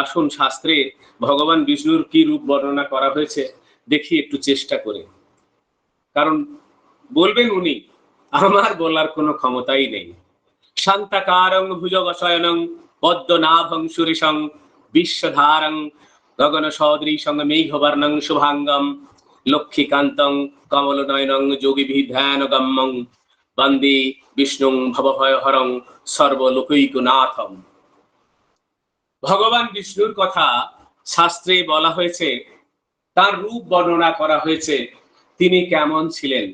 আসুন শাস্ত্রে ভগবান বিষ্ণুর কি রূপ বর্ণনা করা হয়েছে দেখি একটু চেষ্টা করে। কারণ বলবেন উনি, আমার বলার কোনো ক্ষমতাই নেই। শান্তাকারং ভুজগশয়নং পদ্মনাভং সুরেশং বিশ্বধারং গগন সদৃশং মেঘবর্ণং শুভাঙ্গম লক্ষ্মীকান্তং কমলনয়নং যোগী ধ্যানগম্যং বন্দে বিষ্ণুং ভবভয়হরং সর্বলোকৈকনাথম ভগবান বিষ্ণুর কথা শাস্ত্রে বলা হয়েছে, তার রূপ বর্ণনা করা হয়েছে, তিনি কেমন ছিলেন?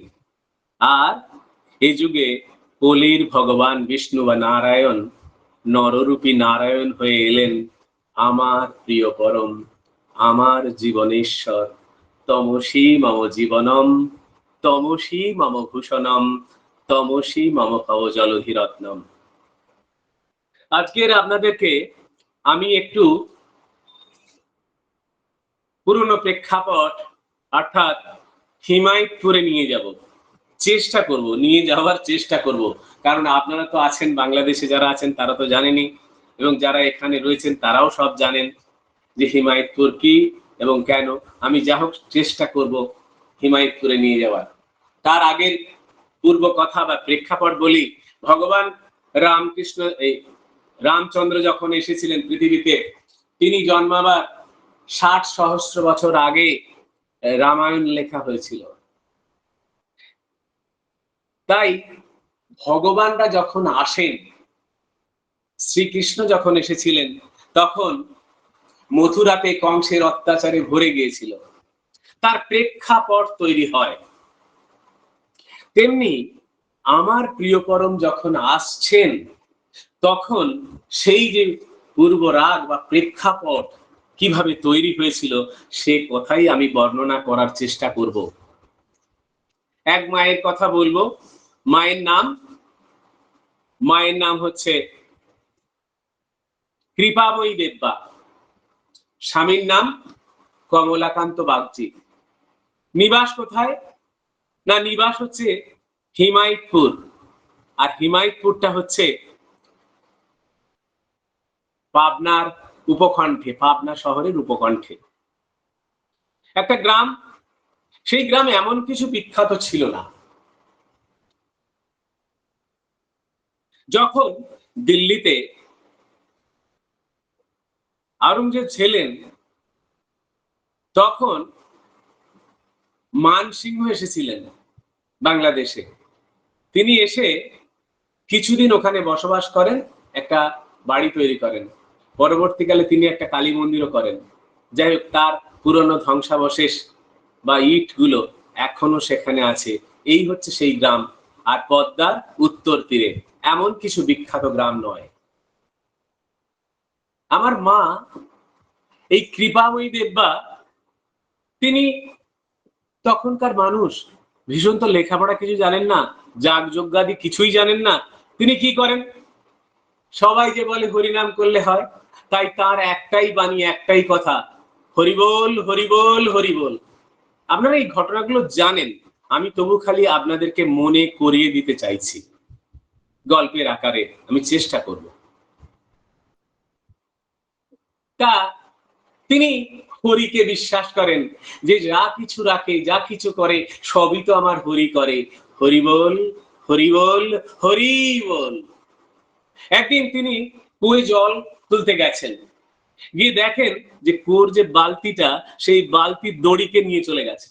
আর এই যুগে কলির ভগবান বিষ্ণু বা নারায়ণ, নররূপী নারায়ণ হয়ে এলেন আমার প্রিয় পরম, আমার জীবনেশ্বর, তমসী মম জীবনম, তমসী মম ভূষণম, তমসী মম কব জলধিরত্নম আজকের আপনাদেরকে আমি একটু পুরনো প্রেক্ষাপট, অর্থাৎ হিমায়তপুরে নিয়ে যাব। চেষ্টা করব, নিয়ে যাওয়ার চেষ্টা করব। কারণ আপনারা তো আছেন বাংলাদেশে, যারা আছেন তারা তো জানেনই। এবং যারা এখানে রয়েছেন তারাও সব জানেন যে হিমায়তপুর কি এবং কেন। আমি যা হোক চেষ্টা করব হিমায়তপুরে নিয়ে যাওয়ার। তার আগের পূর্ব কথা বা প্রেক্ষাপট বলি, ভগবান রামকৃষ্ণ এই রামচন্দ্র যখন এসেছিলেন পৃথিবীতে, তিনি জন্মাবার ষাট সহস্র বছর আগে রামায়ণ লেখা হয়েছিল। তাই ভগবানরা যখন আসেন, শ্রীকৃষ্ণ যখন এসেছিলেন, তখন মথুরাতে কংসের অত্যাচারে ভরে গিয়েছিল। তার প্রেক্ষাপট তৈরি হয়। তেমনি আমার প্রিয় পরম যখন আসছেন তখন সেই যে পূর্ব রাগ বা প্রেক্ষাপট কীভাবে তৈরি হয়েছিল, সে কথাই আমি বর্ণনা করার চেষ্টা করব। এক মায়ের কথা বলব। মায়ের নাম? মায়ের নাম হচ্ছে কৃপাময়ী দেববা। স্বামীর নাম কমলাকান্ত বাগজি নিবাস কোথায়? না, নিবাস হচ্ছে হিমায়তপুর। আর হিমায়তপুরটা হচ্ছে পাবনার উপকণ্ঠে, পাবনা শহরের উপকণ্ঠে। একটা গ্রাম, সেই গ্রামে এমন কিছু বিখ্যাত ছিল না। যখন দিল্লিতে আওরঙ্গজেব ছিলেন, তখন মানসিংহ এসেছিলেন বাংলাদেশে। তিনি এসে কিছুদিন ওখানে বসবাস করেন, একটা বাড়ি তৈরি করেন। পরবর্তীকালে তিনি একটা কালী মন্দিরও করেন। যাই হোক, তার পুরনো ধ্বংসাবশেষ বা ইটগুলো এখনও সেখানে আছে। এই হচ্ছে সেই গ্রাম আর পদ্মার উত্তর তীরে। এমন কিছু বিখ্যাত গ্রাম নয়। আমার মা, এই কৃপাময়ী দেববা, তিনি তখনকার মানুষ। ভীষণ তো লেখাপড়া কিছু জানেন না যাগ যজ্ঞাদি কিছুই জানেন না। তিনি কি করেন? সবাই যে বলে হরিনাম করলে হয়, তাই তার একটাই বাণী, একটাই কথা, হরিবোল হরিবোল হরিবোল। আপনারা এই ঘটনাগুলো জানেন, আমি তবু খালি আপনাদেরকে মনে করিয়ে দিতে চাইছি। গল্পের আকারে আমি চেষ্টা করব। তা তিনি হরিকে বিশ্বাস করেন যে যা কিছু রাখে, যা কিছু করে, সবই তো আমার হরি করে। হরি বল হরি বল হরি বল একদিন তিনি কুয়ে জল তুলতে গেছেন। গিয়ে দেখেন যে কুয়োর যে বালতিটা, সেই বালতির দড়িকে নিয়ে চলে গেছে।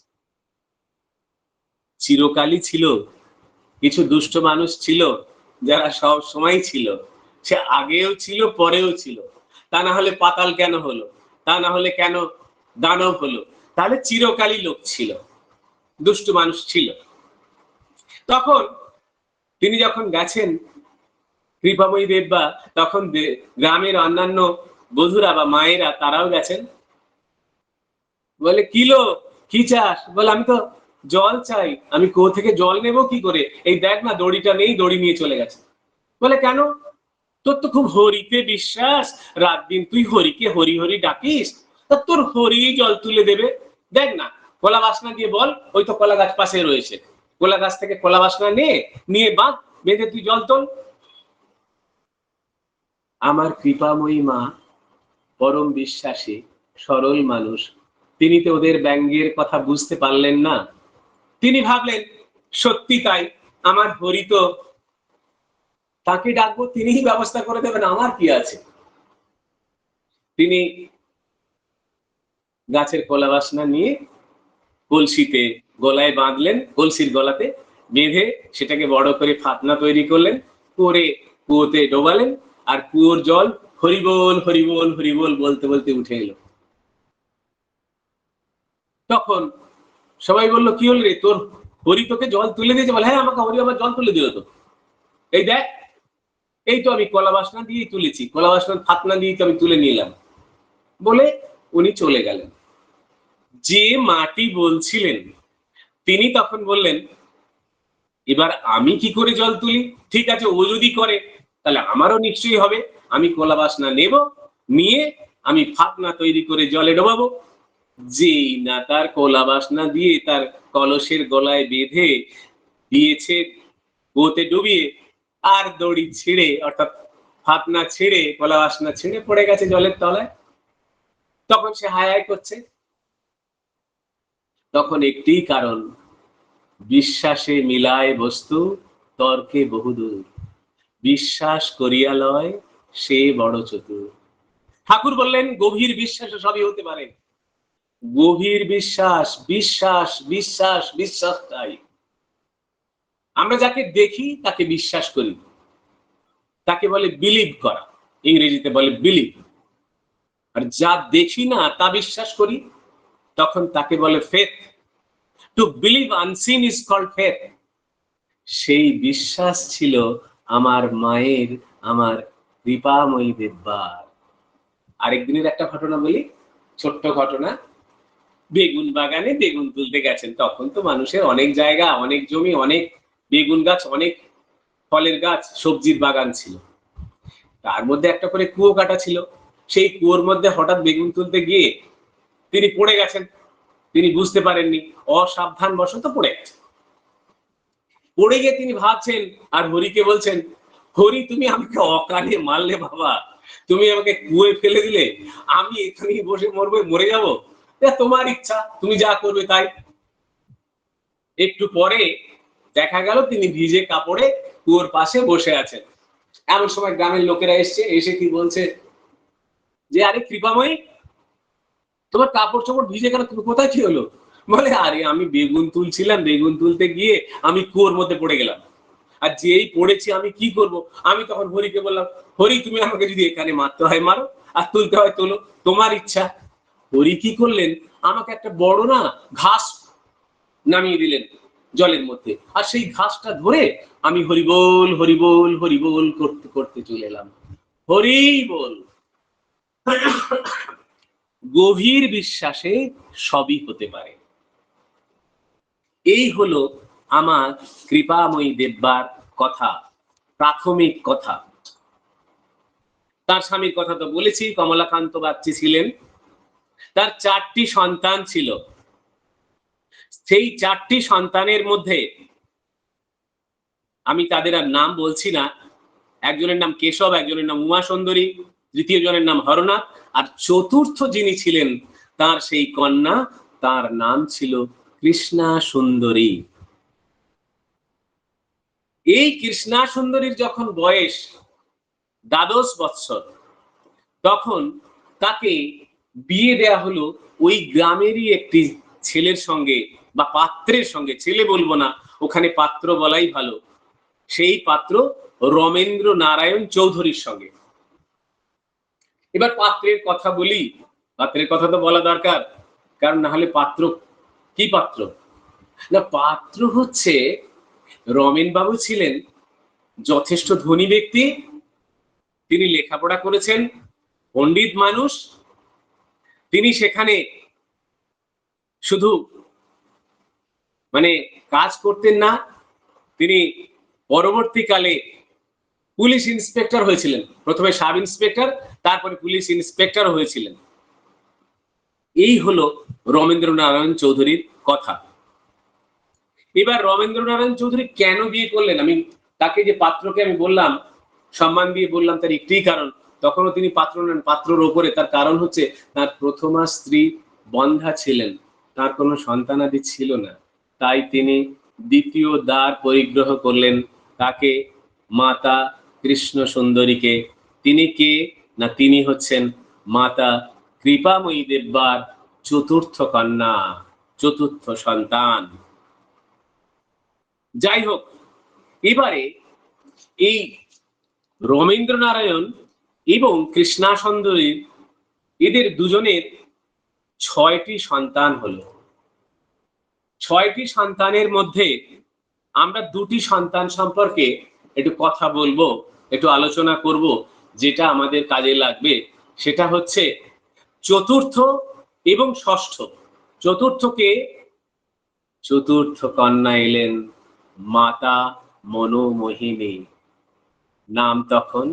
চিরকালই ছিল, কিছু দুষ্ট মানুষ ছিল, যারা সব সময় ছিল। সে আগেও ছিল, পরেও ছিল। তা না হলে পাতাল কেন হলো? তা না হলে কেন দানব হলো? তাহলে চিরকালই লোক ছিল, দুষ্ট মানুষ ছিল। তখন তিনি যখন গেছেন কৃপাময়ী দেববা, তখন গ্রামের অন্যান্য বধুরা বা মায়েরা তারাও গেছেন। বলে কিলো কি চাস? বলে, আমি তো জল চাই। আমি কো থেকে জল নেব কি করে? এই দেখ না, দড়িটা নেই, দড়ি নিয়ে চলে গেছে। বলে, কেন? তোর তো খুব হরিতে বিশ্বাস। রাত দিন তুই হরিকে হরি হরি ডাকিস, তা তোর হরি জল তুলে দেবে। দেখ না, কলা বাসনা দিয়ে বল, ওই তো কলা গাছ পাশে রয়েছে। কলা গাছ থেকে কলা বাসনা নিয়ে নিয়ে বাঁধ, বেঁধে তুই জল তোল। আমার কৃপাময়ী মা, পরম বিশ্বাসী, সরল মানুষ, তিনি তো ওদের ব্যঙ্গের কথা বুঝতে পারলেন না। তিনি ভাবলেন, সত্যি তাই, আমার হরি তো, তাকে ডাকবো তিনিই ব্যবস্থা করে দেবেন, আমার কি আছে? তিনি গাছের কলা বাসনা নিয়ে কলসিতে গলায় বাঁধলেন, কলসির গলাতে বেঁধে সেটাকে বড় করে ফাতনা তৈরি করলেন, করে কুয়োতে ডোবালেন আর কুয়োর জল হরিবোল হরিবোল হরিবোল বলতে বলতে উঠে এলো। তখন সবাই বলল, কি হল রে? তোর হরি তোকে জল তুলে দিয়েছে? বলে হ্যাঁ আমাকে হরি আমার জল তুলে দিল তো। এই দেখ, এই তো আমি কলা বাসনা দিয়েই তুলেছি, কলা বাসনার ফাতনা দিয়ে তো আমি তুলে নিলাম বলে উনি চলে গেলেন। যে মাটি বলছিলেন, তিনি তখন বললেন, এবার আমি কি করে জল তুলি? ঠিক আছে, ও যদি করে তাহলে আমারও নিশ্চয়ই হবে। আমি কলা বাসনা নেব, নিয়ে আমি ফাতনা তৈরি করে জলে ডোবাবো। যেই না তার কলা বাসনা দিয়ে তার কলসের গলায় বেঁধে দিয়েছে গোতে ডুবিয়ে, আর দড়ি ছিঁড়ে, অর্থাৎ ফাতনা ছিঁড়ে, কলা বাসনা ছিঁড়ে পড়ে গেছে জলের তলায়। তখন সে হায় হায় করছে। তখন একটি কারণ, বিশ্বাসে মিলায় বস্তু, তর্কে বহুদূর। বিশ্বাস করিয়া লয় সে বড় চতুর। ঠাকুর বললেন, গভীর বিশ্বাস সবই হতে পারে। গভীর বিশ্বাস বিশ্বাস বিশ্বাস বিশ্বাসটাই আমরা যাকে দেখি, তাকে বিশ্বাস করি। তাকে বলে বিলিভ করা। ইংরেজিতে বলে বিলিভ আর যা দেখি না, তা বিশ্বাস করি। তখন তাকে বলে faith to believe unseen is called faith সেই বিশ্বাস ছিল আমার মায়ের আমার দীপাময়ী দেববার। আরেকদিনের একটা ঘটনা বলি, ছোট্ট ঘটনা। বেগুন বাগানে বেগুন তুলতে গেছেন, তখন তো মানুষের অনেক জায়গা, অনেক জমি, অনেক বেগুন গাছ, অনেক ফলের গাছ, সবজির বাগান ছিল। তার মধ্যে একটা করে কুয়ো কাটা ছিল। সেই কুয়োর মধ্যে হঠাৎ বেগুন তুলতে গিয়ে তিনি পড়ে গেছেন। তিনি বুঝতে পারেননি অসাবধান বশত পড়ে গেছেন। পড়ে গিয়ে তিনি ভাবছেন, আর হরিকে বলছেন, হরি, তুমি আমাকে অকালে মারলে বাবা। তুমি আমাকে কুয়ে ফেলে দিলে। আমি এখানেই বসে মরবো, মরে যাব। তোমার ইচ্ছা, তুমি যা করবে তাই। একটু পরে দেখা গেল তিনি ভিজে কাপড়ে কুয়োর পাশে বসে আছেন। এমন সময় গ্রামের লোকেরা এসছে, এসে কি বলছে, যে আরে কৃপাময়ী, তোমার কাপড় চোপড় ভিজে তুমি কোথায় কি হলো বলে, আরে, আমি বেগুন তুলছিলাম, বেগুন তুলতে গিয়ে আমি কুয়োর মধ্যে পড়ে গেলাম। আর যেই পড়েছি আমি কি করব? আমি তখন হরিকে বললাম, হরি, তুমি আমাকে যদি এখানে মারতে হয়, মারো, আর তুলতে হয়, তোলো। তোমার ইচ্ছা। হরি কি করলেন? আমাকে একটা বড় না ঘাস নামিয়ে দিলেন জলের মধ্যে। আর সেই ঘাসটা ধরে আমি হরিবোল হরিবোল হরিবোল করতে করতে চলে এলাম। হরি বল, গভীর বিশ্বাসে সবই হতে পারে। এই হলো আমার কৃপাময়ী দেববার কথা, প্রাথমিক কথা। তার স্বামীর কথা তো বলেছি, কমলাকান্ত বাচ্চি ছিলেন। তার চারটি সন্তান ছিল। সেই চারটি সন্তানের মধ্যে আমি তাদের আর নাম বলছি না। একজনের নাম কেশব, একজনের নাম উমা সুন্দরী তৃতীয় জনের নাম হরনাথ, আর চতুর্থ যিনি ছিলেন, তার সেই কন্যা, তার নাম ছিল কৃষ্ণা সুন্দরী। এই কৃষ্ণা সুন্দরীর যখন বয়স দ্বাদশ বৎসর, তখন তাকে বিয়ে দেয়া হলো ওই গ্রামেরই একটি ছেলের সঙ্গে বা পাত্রের সঙ্গে। ছেলে বলব না, ওখানে পাত্র বলাই ভালো। সেই পাত্র রমেন্দ্র নারায়ণ চৌধুরীর সঙ্গে। এবার পাত্রের কথা বলি। পাত্রের কথা তো বলা দরকার, কারণ না হলে পাত্র কি পাত্র? না, পাত্র হচ্ছে রমেন বাবু ছিলেন যথেষ্ট ধনী ব্যক্তি। তিনি লেখাপড়া করেছেন, পণ্ডিত মানুষ। তিনি সেখানে শুধু মানে কাজ করতেন না, তিনি পরবর্তীকালে পুলিশ ইন্সপেক্টর হয়েছিলেন। প্রথমে সাব ইন্সপেক্টর, তারপরে পুলিশ ইন্সপেক্টর হয়েছিলেন। এই হলো রমেন্দ্র নারায়ণ চৌধুরীর কথা। এবার রমেন্দ্র নারায়ণ চৌধুরী কেন বিয়ে করলেন? আমি তাকে যে পাত্রকে আমি বললাম, সম্মান দিয়ে বললাম তার একটি কারণ, তখনও তিনি পাত্র নেন, পাত্রর ওপরে। তার কারণ হচ্ছে তার প্রথমা স্ত্রী বন্ধা ছিলেন, তার কোনো সন্তানাদি ছিল না। তাই তিনি দ্বিতীয় দ্বার পরিগ্রহ করলেন তাকে, মাতা কৃষ্ণ সুন্দরীকে। তিনি কে? না, তিনি হচ্ছেন মাতা কৃপাময়ী দেববার চতুর্থ কন্যা, চতুর্থ সন্তান। যাই হোক, এবারে এই রমেন্দ্র নারায়ণ এবং কৃষ্ণা সুন্দরীর এদের দুজনের ছয়টি সন্তান হলো। ছয়টি সন্তানের মধ্যে আমরা দুটি সন্তান সম্পর্কে একটু কথা বলব, একটু আলোচনা করব, যেটা আমাদের কাজে লাগবে। সেটা হচ্ছে চতুর্থ এবং ষষ্ঠ, চতুর্থকে চতুর্থ কন্যা এলেন মাতা মনোমোহিনী। নাম তখন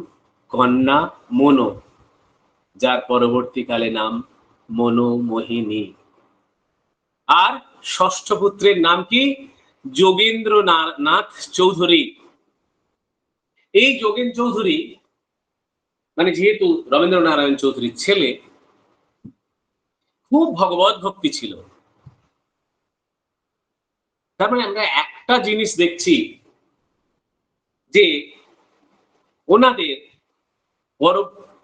কন্যা মনো, যার পরবর্তীকালে নাম মনোমোহিনী। আর ষষ্ঠ পুত্রের নাম কি? যোগেন্দ্র নাথ চৌধুরী। এই যোগেন চৌধুরী মানে যেহেতু রবীন্দ্র নারায়ণ চৌধুরীর ছেলে খুব ভগবত ভক্তি ছিল। তার মানে আমরা একটা জিনিস দেখছি যে ওনাদের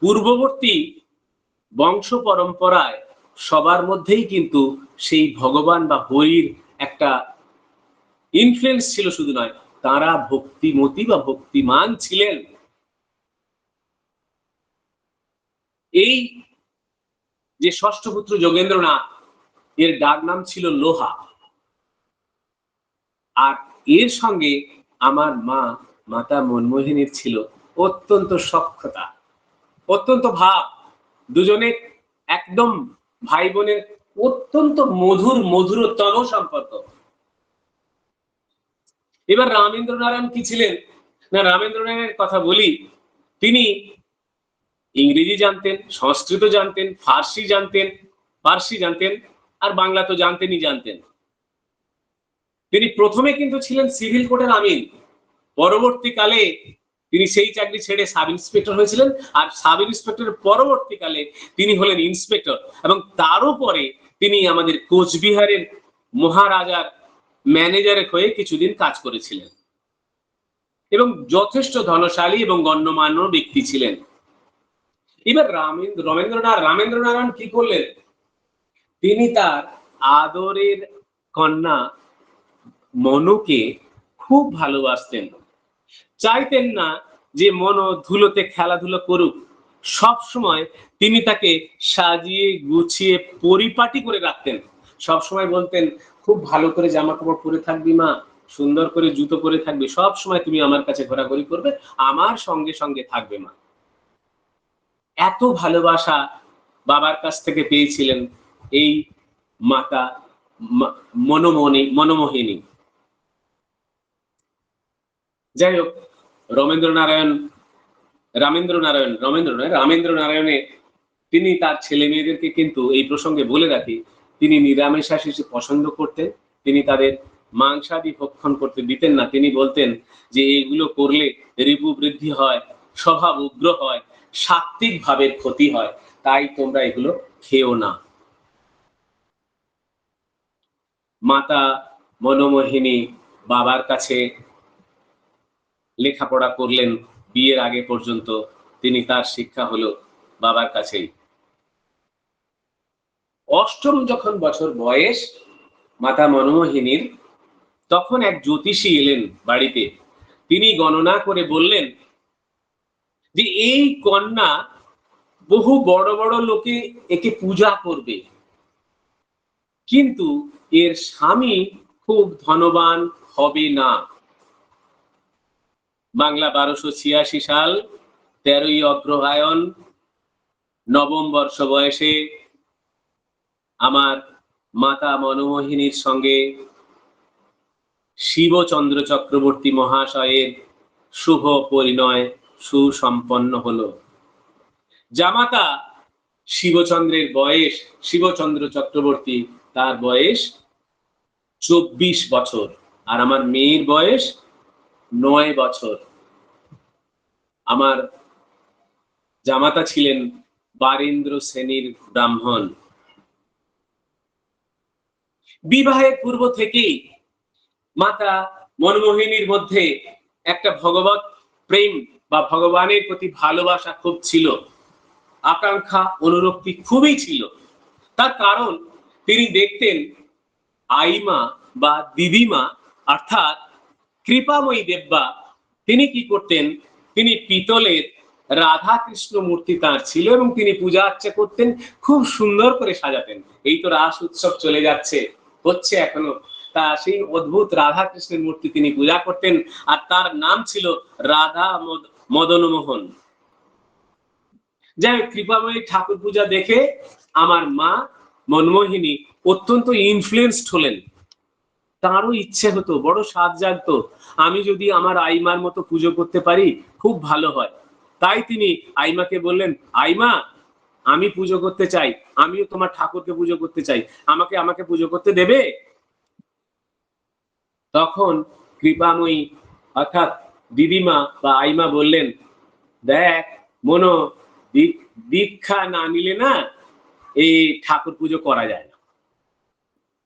পূর্ববর্তী বংশ পরম্পরায় সবার মধ্যেই কিন্তু সেই ভগবান বা হরির একটা ইনফ্লুয়েন্স ছিল শুধু নয়, তারা ভক্তিমতি বা ভক্তিমান ছিলেন। এই যে ষষ্ঠ পুত্র যোগেন্দ্রনাথ, এর ডাক নাম ছিল লোহা। আর এর সঙ্গে আমার মা, মাতা মনমোহিনীর ছিল অত্যন্ত সক্ষতা, অত্যন্ত ভাব। দুজনে একদম ভাই বোনের অত্যন্ত মধুর, মধুরতম সম্পর্ক। এবার রামেন্দ্র নারায়ণ কি ছিলেন? না রামেন্দ্র নারায়ণের কথা বলি। তিনি ইংরেজি জানতেন, সংস্কৃত জানতেন, ফার্সি জানতেন ফার্সি জানতেন, আর বাংলা তো জানতেনই জানতেন। তিনি প্রথমে কিন্তু ছিলেন সিভিল কোর্টের আমিন পরবর্তীকালে তিনি সেই চাকরি ছেড়ে সাব ইন্সপেক্টর হয়েছিলেন, আর সাব ইন্সপেক্টরের পরবর্তীকালে তিনি হলেন ইন্সপেক্টর। এবং তারও পরে তিনি আমাদের কোচবিহারের মহারাজার ম্যানেজারের হয়ে কিছুদিন কাজ করেছিলেন। এবং যথেষ্ট ধনশালী এবং গণ্যমান্য ব্যক্তি ছিলেন। এবার রামেন্দ্র রমেন্দ্রনাথ রামেন্দ্র নারায়ণ কি করলেন? তিনি তার আদরের কন্যা মনুকে খুব ভালোবাসতেন। চাইতেন না যে মন ধুলোতে খেলাধুলো করুক। সব সময় তিনি তাকে সাজিয়ে গুছিয়ে পরিপাটি করে রাখতেন। সব সময় বলতেন, খুব ভালো করে জামা কাপড় পরে থাকবি মা, সুন্দর করে জুতো পরে থাকবি, সব সময় তুমি আমার কাছে ঘোরাঘুরি করবে, আমার সঙ্গে সঙ্গে থাকবে মা। এত ভালোবাসা বাবার কাছ থেকে পেয়েছিলেন এই মাতা মনোমণি মনোমোহিনী যাই হোক রমেন্দ্র নারায়ণ রামেন্দ্র নারায়ণ রমেন্দ্র নয় রামেন্দ্র তিনি তার ছেলে মেয়েদেরকে কিন্তু এই প্রসঙ্গে বলে রাখি, তিনি নিরামিষাশী পছন্দ করতেন, তিনি তাদের মাংসাদি ভক্ষণ করতে দিতেন না। তিনি বলতেন যে এগুলো করলে রিপু বৃদ্ধি হয়, স্বভাব উগ্র হয় সাত্বিক ভাবের ক্ষতি হয়, তাই তোমরা এগুলো খেও না। মাতা মনোমোহিনী বাবার কাছে লেখাপড়া করলেন, বিয়ের আগে পর্যন্ত তিনি তার শিক্ষা হলো বাবার কাছেই। অষ্টম যখন বছর বয়স, মাতা মনমোহিনীর, তখন এক জ্যোতিষী এলেন বাড়িতে। তিনি গণনা করে বললেন যে এই কন্যা বহু বড় বড় লোকে একে পূজা করবে। কিন্তু এর স্বামী খুব ধনবান হবে না। বাংলা বারোশো ছিয়াশি সাল, তেরোই অগ্রহায়ণ, নবম বর্ষ বয়সে আমার মাতা মনমোহিনীর সঙ্গে শিবচন্দ্র চক্রবর্তী মহাশয়ের শুভ পরিণয় সুসম্পন্ন হলো। জামাতা শিবচন্দ্রের বয়স, শিবচন্দ্র চক্রবর্তী তার বয়স চব্বিশ বছর আর আমার মেয়ের বয়স নয় বছর। আমার জামাতা ছিলেন বারেন্দ্র শ্রেণির ব্রাহ্মণ। বিবাহের পূর্ব থেকেই মাতা মনমোহিনীর মধ্যে একটা ভগবত প্রেম বা ভগবানের প্রতি ভালোবাসা খুব ছিল, আকাঙ্ক্ষা, অনুরক্তি খুবই ছিল। তার কারণ, তিনি দেখতেন আইমা বা দিদিমা, অর্থাৎ কৃপাময়ী দেব্বা, তিনি কি করতেন? তিনি পিতলের রাধা কৃষ্ণ মূর্তি তার ছিল এবং তিনি পূজা আর্চা করতেন, খুব সুন্দর করে সাজাতেন। এই তো রাস উৎসব চলে যাচ্ছে, হচ্ছে এখনও। তা সেই অদ্ভুত রাধা কৃষ্ণের মূর্তি তিনি পূজা করতেন, আর তার নাম ছিল রাধা মদনমোহন। যাই হোক, কৃপাময়ী ঠাকুর পূজা দেখে আমার মা মনমোহিনী অত্যন্ত ইনফ্লুয়েন্সড হলেন। তারও ইচ্ছে হতো বড় স্বাদ জাগতো। আমি যদি আমার আইমার মতো পুজো করতে পারি খুব ভালো হয়। তাই তিনি আইমাকে বললেন আইমা আমি পুজো করতে চাই। আমিও তোমার ঠাকুরকে পুজো করতে চাই। আমাকে আমাকে পুজো করতে দেবে? তখন কৃপাময়ী অর্থাৎ দিদিমা বা আইমা বললেন, দেখ, মনো দীক্ষা না নিলে না এই ঠাকুর পুজো করা যায় না।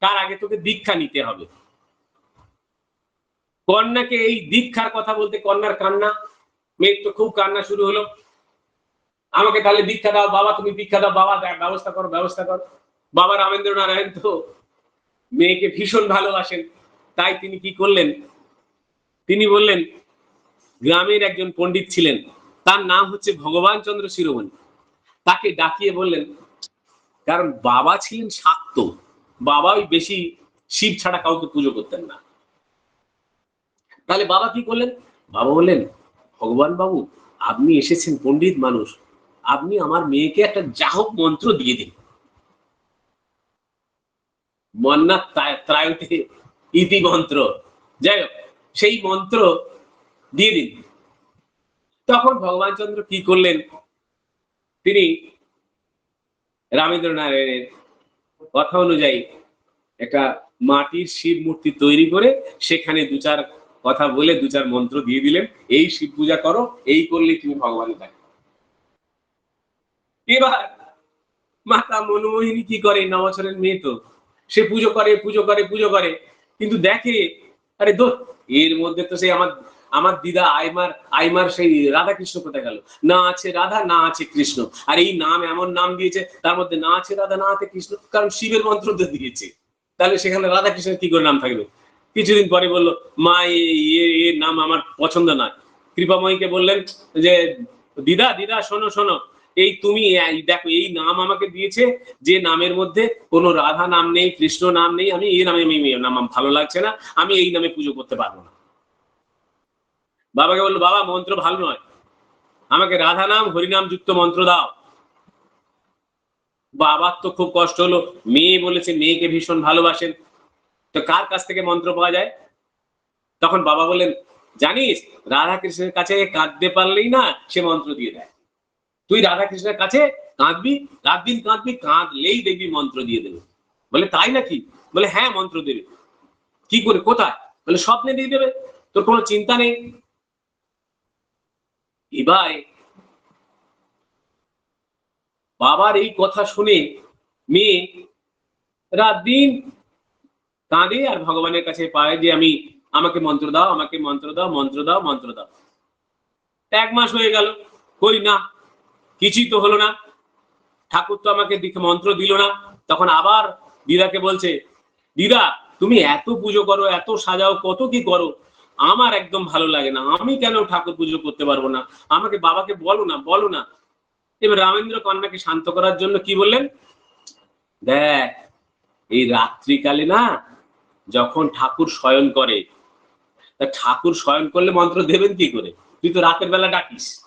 তার আগে তোকে দীক্ষা নিতে হবে। কন্যাকে এই দীক্ষার কথা বলতে কন্যার কান্না, মেয়ের তো খুব কান্না শুরু হলো। আমাকে তাহলে দীক্ষা দাও, বাবা তুমি দীক্ষা দাও, বাবা ব্যবস্থা করো ব্যবস্থা করো। বাবা রামেন্দ্র নারায়ণ তো মেয়েকে ভীষণ ভালোবাসেন। তাই তিনি কি করলেন? তিনি বললেন গ্রামের একজন পণ্ডিত ছিলেন। তার নাম হচ্ছে ভগবান চন্দ্র শিরোমণি। তাকে ডাকিয়ে বললেন, কারণ বাবা ছিলেন শাক্ত। বাবা ওই বেশি শিব ছাড়া কাউকে পুজো করতেন না। তাহলে বাবা কি করলেন? বাবা বললেন, ভগবান বাবু, আপনি এসেছেন পণ্ডিত মানুষ। আপনি আমার মেয়েকে একটা যাহক মন্ত্র দিয়ে দিন। মন্না ত্রায়তে ইতি মন্ত্র। যাই হোক, সেই মন্ত্র দিয়ে দিন। তখন ভগবান চন্দ্র কি করলেন? তিনি রামেন্দ্র নারায়ণের কথা অনুযায়ী একটা মাটির শিব মূর্তি তৈরি করে সেখানে দু চার কথা বলে দু চার মন্ত্র দিয়ে দিলেন, এই শিব পূজা করো, এই করলে তুমি ভগবানের দেখো এবার মাতা মনোমোহিনী কি করে? ন বছরের মেয়ে তো। সে পুজো করে পুজো করে পুজো করে। কিন্তু দেখে, আরে দোষ এর মধ্যে তো সেই আমার আমার দিদা আইমার আইমার সেই রাধা কৃষ্ণ কোথায় গেল? না আছে রাধা, না আছে কৃষ্ণ। আর এই নাম এমন নাম দিয়েছে, তার মধ্যে না আছে রাধা, না আছে কৃষ্ণ, কারণ শিবের মন্ত্র তো দিয়েছে। তাহলে সেখানে রাধা কৃষ্ণের কি করে নাম থাকবে কিছুদিন পরে বলল, মা, এ- নাম আমার পছন্দ নয়। কৃপাময়ীকে বললেন যে, দিদা দিদা, শোনো শোনো, এই তুমি দেখো, এই নাম আমাকে দিয়েছে, যে নামের মধ্যে কোনো রাধা নাম নেই, কৃষ্ণ নাম নেই, আমি এই নামে, আমি নাম ভালো লাগছে না, আমি এই নামে পুজো করতে পারব না। বাবাকে বলল, বাবা, মন্ত্র ভালো নয়। আমাকে রাধা নাম হরিনাম যুক্ত মন্ত্র দাও। বাবার তো খুব কষ্ট হলো। মেয়ে বলেছে, মেয়েকে ভীষণ ভালোবাসেন। তো কার কাছ থেকে মন্ত্র পাওয়া যায়? তখন বাবা বললেন, জানিস রাধা কৃষ্ণের কাছে কাঁদতে পারলেই না সে মন্ত্র দিয়ে দেয়। তুই রাধা কৃষ্ণের কাছে কাঁদবি রাত দিন কাঁদবি, কাঁদলেই দেখবি মন্ত্র দিয়ে দেবে। বলে, তাই নাকি? বলে হ্যাঁ মন্ত্র দেবে। কি করে? কোথায়? বলে, স্বপ্নে দিয়ে দেবে। তোর কোনো চিন্তা নেই? এবার বাবার এই কথা শুনে মেয়ে রাত দিন কাঁদে আর ভগবানের কাছে পায় যে আমি, আমাকে মন্ত্র দাও, আমাকে মন্ত্র দাও মন্ত্র দাও মন্ত্র দাও। এক মাস হয়ে গেল, কই না, কিছুই তো হলো না। ঠাকুর তো আমাকে মন্ত্র দিল না। তখন আবার দিদাকে বলছে, দিদা, তুমি এত পুজো করো, এত সাজাও, কত কি করো? আমার একদম ভালো লাগে না। আমি কেন ঠাকুর পুজো করতে পারব না? আমাকে বাবাকে বলো না বলো না। এবার রামেন্দ্র কন্যাকে শান্ত করার জন্য কি বললেন? দেখ, এই রাত্রিকালে না, যখন ঠাকুর শয়ন করে, তা ঠাকুর শয়ন করলে মন্ত্র দেবেন কি করে? তুই তো রাতের বেলা ডাকিস।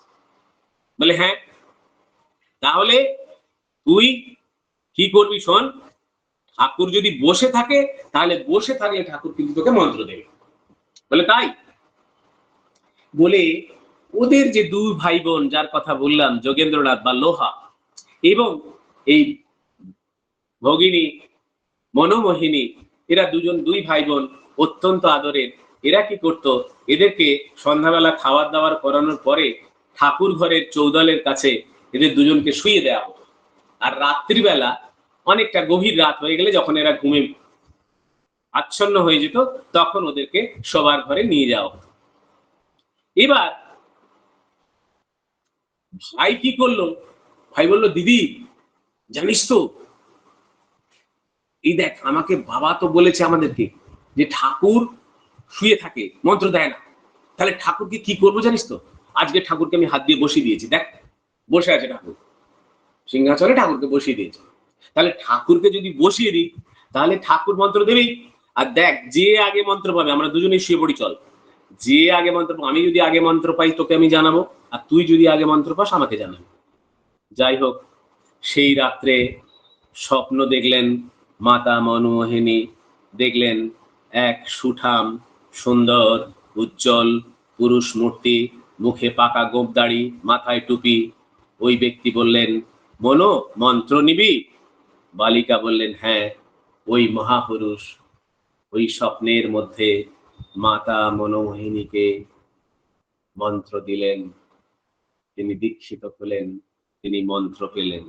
বলে হ্যাঁ। তাহলে তুই কি করবি শোন? ঠাকুর যদি বসে থাকে, তাহলে বসে থাকলে ঠাকুর কিন্তু তোকে মন্ত্র দেবে। বলে তাই? বলে, ওদের যে দুই ভাই বোন যার কথা বললাম, যোগেন্দ্রনাথ বা লোহা, এবং এই ভগিনী মনোমোহিনী, এরা দুজন দুই ভাই বোন অত্যন্ত আদরের, এরা কি করত? এদেরকে সন্ধ্যাবেলা খাবার দাবার করানোর পরে ঠাকুর ঘরের চৌদলের কাছে এদের দুজনকে শুয়ে দেওয়া হতো। আর রাত্রিবেলা অনেকটা গভীর রাত হয়ে গেলে যখন এরা ঘুমে আচ্ছন্ন হয়ে যেত, তখন ওদেরকে সবার ঘরে নিয়ে যাওয়া হতো। এবার ভাই কি করল? ভাই বলল, দিদি, জানিস তো, এই দেখ, আমাকে বাবা তো বলেছে আমাদেরকে যে ঠাকুর শুয়ে থাকে, মন্ত্র দেয় না। তাহলে ঠাকুরকে কি করব জানিস তো? আজকে ঠাকুরকে আমি হাত দিয়ে বসিয়ে দিয়েছি, দেখ, বসে আছে ঠাকুর। সিংহাসনে ঠাকুরকে বসিয়ে দিয়েছে। তাহলে ঠাকুরকে যদি বসিয়ে দিই, তাহলে ঠাকুর মন্ত্র দেবেই। আর দেখ, যে আগে মন্ত্র পাবে, আমরা দুজনেই শুয়ে পড়ি, চল। যে আগে মন্ত্র আমি যদি আগে মন্ত্র পাই, তোকে আমি জানাব, আর তুই যদি আগে মন্ত্র পাস, আমাকে জানাবি। যাই হোক, সেই রাত্রে স্বপ্ন দেখলেন মাতা মনমোহিনী দেখলেন এক সুঠাম, সুন্দর, উজ্জ্বল পুরুষ মূর্তি, মুখে পাকা গোপদাড়ি মাথায় টুপি। ওই ব্যক্তি বললেন, মনো, মন্ত্র নিবি? বালিকা বললেন হ্যাঁ। ওই মহাপুরুষ ওই স্বপ্নের মধ্যে মাতা মনোমোহিনীকে মন্ত্র দিলেন। তিনি দীক্ষিত হলেন, তিনি মন্ত্র পেলেন।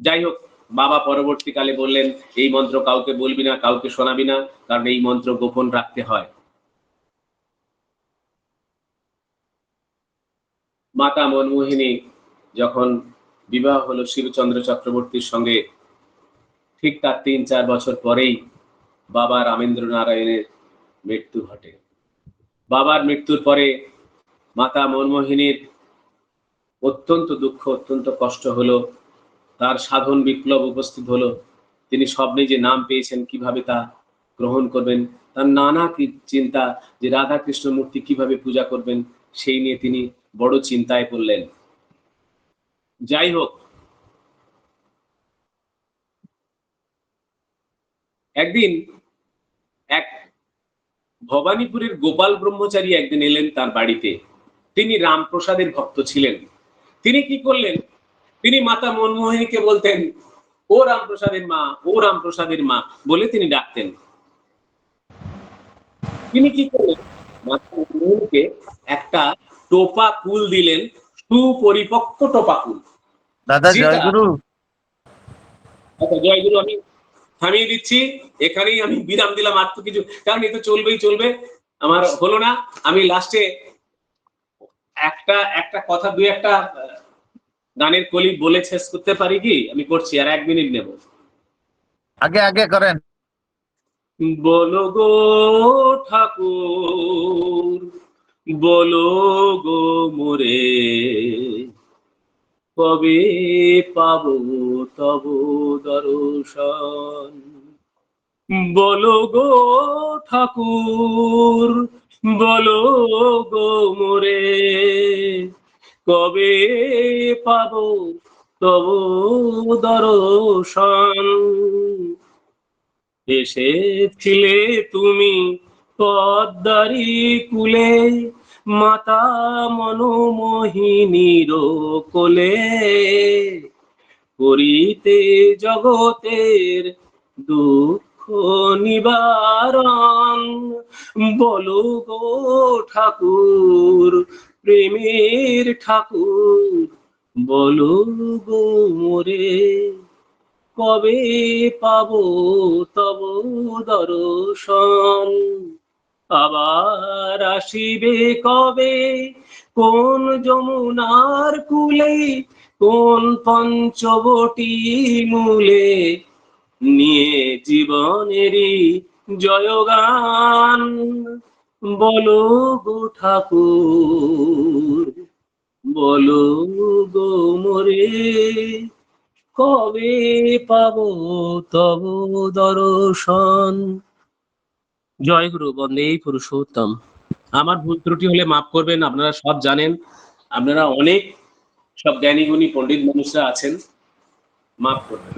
যাই হোক, বাবা পরবর্তীকালে বললেন, এই মন্ত্র কাউকে বলবি না, কাউকে শোনাবি না, কারণ এই মন্ত্র গোপন রাখতে হয়। মাতা মনমোহিনী যখন বিবাহ হলো শিবচন্দ্র চক্রবর্তীর সঙ্গে, ঠিক তার তিন চার বছর পরেই বাবা রামেন্দ্র নারায়ণের মৃত্যু ঘটে। বাবার মৃত্যুর পরে মাতা মনমোহিনীর অত্যন্ত দুঃখ, অত্যন্ত কষ্ট হলো। তার সাধন বিপ্লব উপস্থিত হলো। তিনি স্বপ্নে যে নাম পেয়েছেন, কীভাবে তা গ্রহণ করবেন? তার নানা চিন্তা যে রাধা কৃষ্ণ মূর্তি কীভাবে পূজা করবেন, সেই নিয়ে তিনি বড় চিন্তায় পড়লেন। যাই হোক, একদিন এক ভবানীপুরের গোপাল ব্রহ্মচারী একদিন এলেন তার বাড়িতে। তিনি রামপ্রসাদের ভক্ত ছিলেন। তিনি কি করলেন? তিনি মাতা মনমোহিনীকে বলতেন ও রামপ্রসাদের মা ও রামপ্রসাদের মা বলে তিনি ডাকতেন। তিনি কি করলেন? মাতা মনমোহিনীকে একটা টোপা কুল দিলেন সুপরিপক্ক টোপা কুল দাদা জয়গুরু। আচ্ছা জয়গুরু আমি থামিয়ে দিচ্ছি। এখানেই আমি বিরাম দিলাম আর তো কিছু কারণ এ তো চলবেই চলবে। আমার হলো না। আমি লাস্টে একটা একটা কথা দুই একটা গানের কলি বলে শেষ করতে পারি কি? আমি করছি আর এক মিনিট নেব। আগে আগে করেন। বলো গো ঠাকুর বলো গো মোরে। কবে পাব তব দর্শন? বলো গো ঠাকুর, বলো গো মোরে, কবে পাব তব দর্শন? এসেছিলে তুমি পদ্মারি কুলে মাতা মনোমোহিনীর কোলে করিতে জগতের দুঃখ নিবারণ। বলো গো ঠাকুর, প্রেমের ঠাকুর, বলো গো মোরে, কবে পাবো তব দর্শন? আবার আসিবে কবে? কোন যমুনার কুলে, কোন পঞ্চবটি মূলে? নিয়ে জীবনেরই জয়গান। বলো গো ঠাকুর, বলো গো মোরে, কবে পাবো তব দর্শন? জয় গুরু বন্দেই পুরুষোত্তম। আমার ভুল ত্রুটি হলে মাফ করবেন, আপনারা সব জানেন। আপনারা অনেক সব জ্ঞানী গুণী পণ্ডিত মানুষরা আছেন, মাফ করবেন।